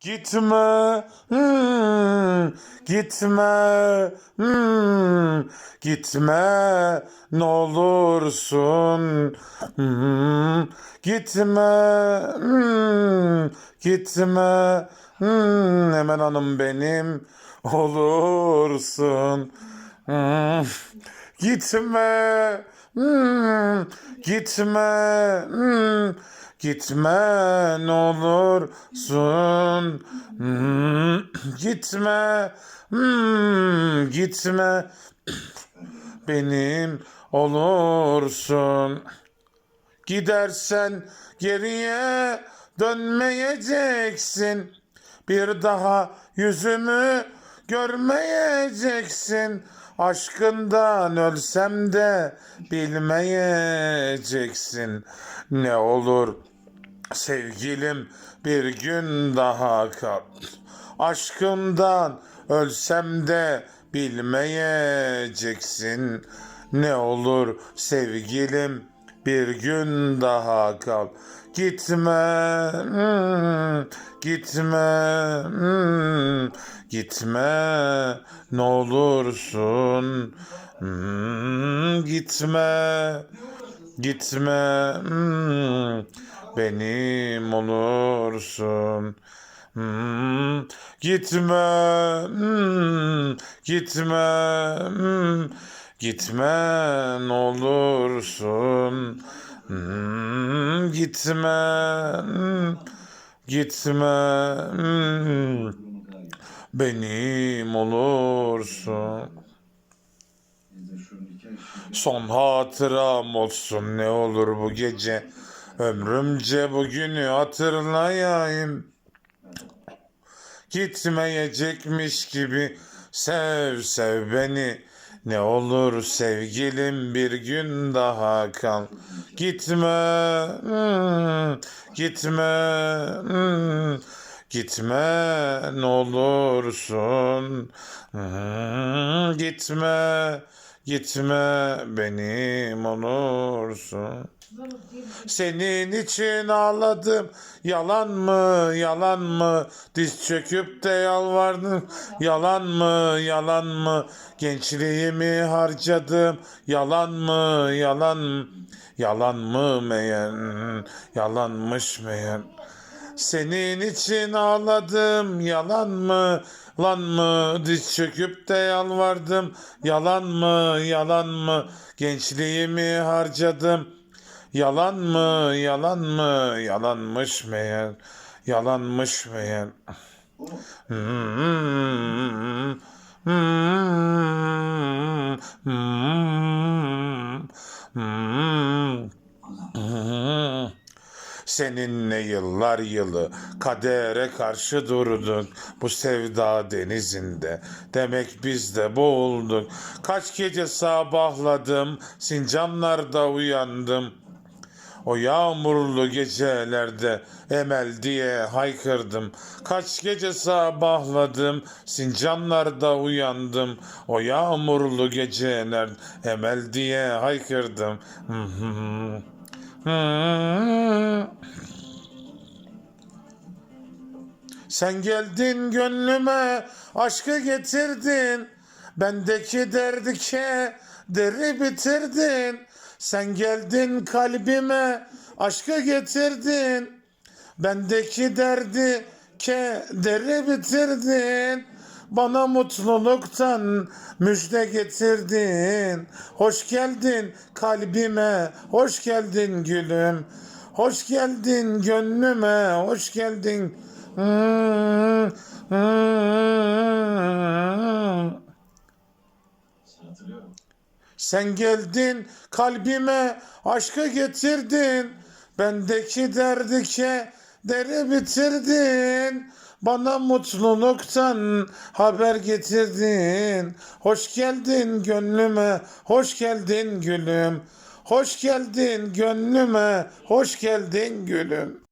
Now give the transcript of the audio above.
Gitme, hmm, gitme, hmm, gitme, ne olursun, hmm, gitme, hmm, gitme, hmm, hemen hanım benim olursun, hmm, gitme, hmm, gitme, hmm, Gitme ne olursun. Hmm, gitme. Hmm, gitme. Benim olursun. Gidersen geriye dönmeyeceksin. Bir daha yüzümü görmeyeceksin. Aşkından ölsem de bilmeyeceksin. Ne olur sevgilim bir gün daha kal. Aşkından ölsem de bilmeyeceksin. Ne olur sevgilim bir gün daha kal. Gitme, hmm, gitme, hmm, gitme, ne olursun, hmm, gitme, gitme, hmm, benim olursun. Hmm, gitme, hmm, gitme, hmm, gitme ne olursun. Hmm, gitme, hmm, gitme, hmm, benim olursun. Son hatıram olsun ne olur bu gece. Ömrümce bugünü hatırlayayım. Gitmeyecekmiş gibi sev sev beni. Ne olur sevgilim bir gün daha kal. Gitme, hmm, gitme, hmm, gitme ne olursun. Hmm, gitme, gitme benim olursun. Senin için ağladım. Yalan mı yalan mı? Diz çöküp de yalvardım. Yalan mı yalan mı? Gençliğimi harcadım. Yalan mı yalan mı yalan mı meğer yalanmış meğer senin için ağladım yalan mı lan mı? Diz çöküp de yalvardım yalan mı yalan mı? Gençliğimi harcadım. Yalan mı, yalan mı, yalanmış meğer, yalanmış meğer. Hmm, hmm, hmm, hmm, hmm. Seninle yıllar yılı kadere karşı durduk bu sevda denizinde. Demek biz de boğulduk. Kaç gece sabahladım, Sincanlarda uyandım. O yağmurlu gecelerde emel diye haykırdım. Kaç gece sabahladım, Sincanlarda uyandım. O yağmurlu geceler emel diye haykırdım. Sen geldin gönlüme, aşkı getirdin. Bendeki derdi ke, deri bitirdin. Sen geldin kalbime, aşkı getirdin. Bendeki derdi kederi bitirdin. Bana mutluluktan müjde getirdin. Hoş geldin kalbime, hoş geldin gülüm. Hoş geldin gönlüme, hoş geldin. Sen geldin kalbime aşkı getirdin. Bendeki derdi deri bitirdin. Bana mutluluktan haber getirdin. Hoş geldin gönlüme, hoş geldin gülüm. Hoş geldin gönlüme, hoş geldin gülüm.